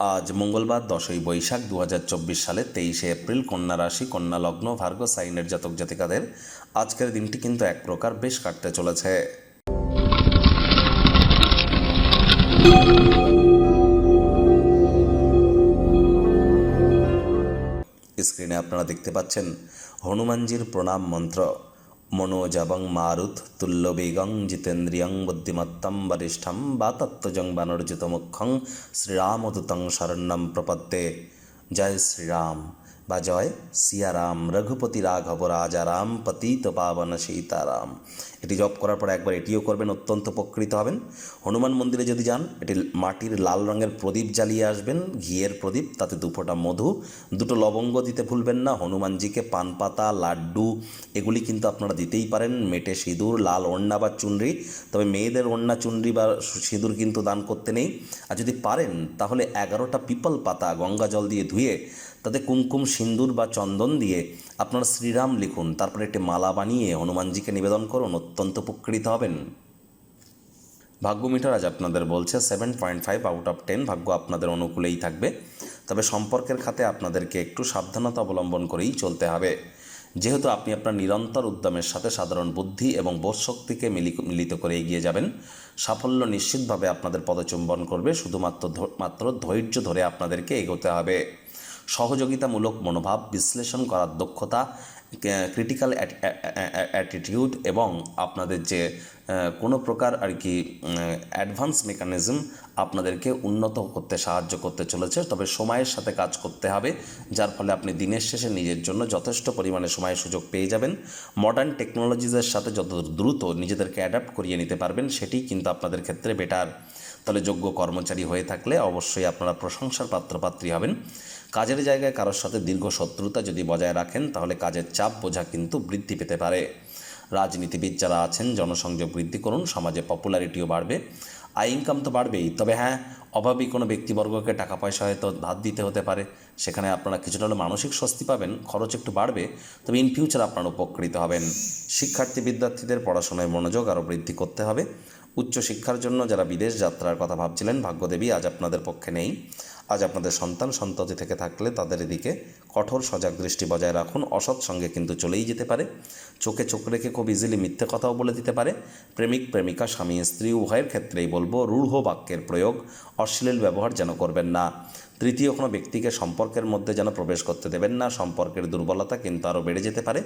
আজ মঙ্গলবার, দশই বৈশাখ দু হাজার চব্বিশ সালে তেইশে এপ্রিল কন্যা রাশি, কন্যা লগ্ন, ভার্গ সাইনের জাতক জাতিকাদের আজকের দিনটি কিন্তু এক প্রকার বেশ কাটতে চলেছে। স্ক্রিনে আপনারা দেখতে পাচ্ছেন হনুমানজির প্রণাম মন্ত্র। মনোজবং মারুত তুল্যবেগং জিতেন্দ্রিয়ং বুদ্ধিমত্তম বরিষ্ঠম বা তত্ত্বজং বানর্জিত মুখ্যং শ্রীরামদূতং শরণ্যম প্রপত্তে। জয় শ্রীরাম। বা জয় সিয়ারাম, রঘুপতি রাঘব, রাজারাম, পতিত পাবন সীতারাম। এটি জপ করার পর একবার এটিও করবেন, অত্যন্ত উপকৃত হবেন। হনুমান মন্দিরে যদি যান, এটি মাটির লাল রঙের প্রদীপ জ্বালিয়ে আসবেন, ঘিয়ের প্রদীপ, তাতে দুফোঁটা মধু, দুটো লবঙ্গ দিতে ভুলবেন না, হনুমানজিকে পান পাতা, লাড্ডু, এগুলি কিন্তু আপনারা দিতেই পারেন, মেটে সিঁদুর, লাল ওড়না বা চুনরি, তবে মেয়েদের ওড়না, চুনরি বা সিঁদুর কিন্তু দান করতে নেই। আর যদি পারেন, তাহলে এগারোটা পিপল পাতা গঙ্গা জল দিয়ে ধুয়ে, তাতে কুমকুম সিন্দুর বা চন্দন দিয়ে আপনারা শ্রীরাম লিখুন, তারপরে একটি মালা বানিয়ে হনুমানজিকে নিবেদন করুন, অত্যন্ত উপকৃত হবেন। ভাগ্য মিটার আজ আপনাদের বলছে seven point five out of ten ভাগ্য আপনাদের অনুকূলেই থাকবে। তবে সম্পর্কের খাতে আপনাদেরকে একটু সাবধানতা অবলম্বন করেই চলতে হবে। যেহেতু আপনি আপনার নিরন্তর উদ্যমের সাথে সাধারণ বুদ্ধি এবং বোধশক্তিকে মিলি- মিলিত করে এগিয়ে যাবেন। সাফল্য নিশ্চিতভাবে আপনাদের পদচুম্বন করবে, শুধুমাত্র মাত্র ধৈর্য ধরে আপনাদেরকে এগোতে হবে। সহযোগিতামূলক মনোভাব বিশ্লেষণ করার দক্ষতা ক্রিটিক্যাল অ্যাটিটিউড এবং আপনাদের যে কোনো প্রকার আর কি অ্যাডভান্স মেকানিজম আপনাদেরকে উন্নত করতে, সাহায্য করতে চলেছে। তবে সময়ের সাথে কাজ করতে হবে, যার ফলে আপনি দিনের শেষে নিজের জন্য যথেষ্ট পরিমাণে সময় সুযোগ পেয়ে যাবেন। মডার্ন টেকনোলজিসের সাথে যত দ্রুত নিজেদেরকে অ্যাডাপ্ট করিয়ে নিতে পারবেন, সেটি কিন্তু আপনাদের ক্ষেত্রে বেটার তাহলে যোগ্য কর্মচারী হয়ে থাকলে অবশ্যই আপনারা প্রশংসার পাত্রপাত্রী হবেন। কাজের জায়গায় কারোর সাথে দীর্ঘ শত্রুতা যদি বজায় রাখেন, তাহলে কাজের চাপ বোঝা কিন্তু বৃদ্ধি পেতে পারে। রাজনীতিবিদ যারা আছেন জনসংযোগ বৃদ্ধি করুন সমাজে পপুলারিটিও বাড়বে। আয় ইনকাম তো বাড়বেই। তবে হ্যাঁ অভাবী কোনো ব্যক্তিবর্গকে টাকা পয়সা হয়তো ধার দিতে হতে পারে। সেখানে আপনারা কিছুটা হলে মানসিক স্বস্তি পাবেন, খরচ একটু বাড়বে, তবে ইন ফিউচার আপনারা উপকৃত হবেন। শিক্ষার্থী বিদ্যার্থীদের পড়াশোনায় মনোযোগ আরও বৃদ্ধি করতে হবে। উচ্চশিক্ষার জন্য যারা বিদেশ যাত্রার কথা ভাবছিলেন, ভাগ্যদেবী আজ আপনাদের পক্ষে নেই। আজ আপনাদের সন্তান সন্ততি থেকে থাকলে তাদের এদিকে কঠোর সজাগ দৃষ্টি বজায় রাখুন। অসৎ সঙ্গে কিন্তু চলেই যেতে পারে। চোখে চোখ রেখে খুব ইজিলি মিথ্যে কথাও বলে দিতে পারে। প্রেমিক, প্রেমিকা, স্বামী, স্ত্রী, উভয়ের ক্ষেত্রেই বলব রূঢ় বাক্যের প্রয়োগ অশ্লীল ব্যবহার যেন করবেন না। তৃতীয় কোনো ব্যক্তিকে সম্পর্কের মধ্যে যেন প্রবেশ করতে দেবেন না, সম্পর্কের দুর্বলতা কিন্তু আরও বেড়ে যেতে পারে।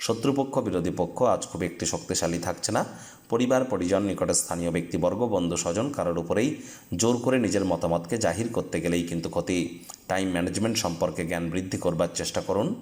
শত্রুপক্ষ, বিরোধী পক্ষ আজ খুব একটি শক্তিশালী থাকছে না। পরিবার, পরিজন, নিকটে স্থানীয় ব্যক্তিবর্গ, বন্ধু, স্বজন কারোর উপরেই জোর করে নিজের মতামতকে জাহির করতে গেলেই কিন্তু ক্ষতি। টাইম ম্যানেজমেন্ট সম্পর্কে জ্ঞান বৃদ্ধি করবার চেষ্টা করুন।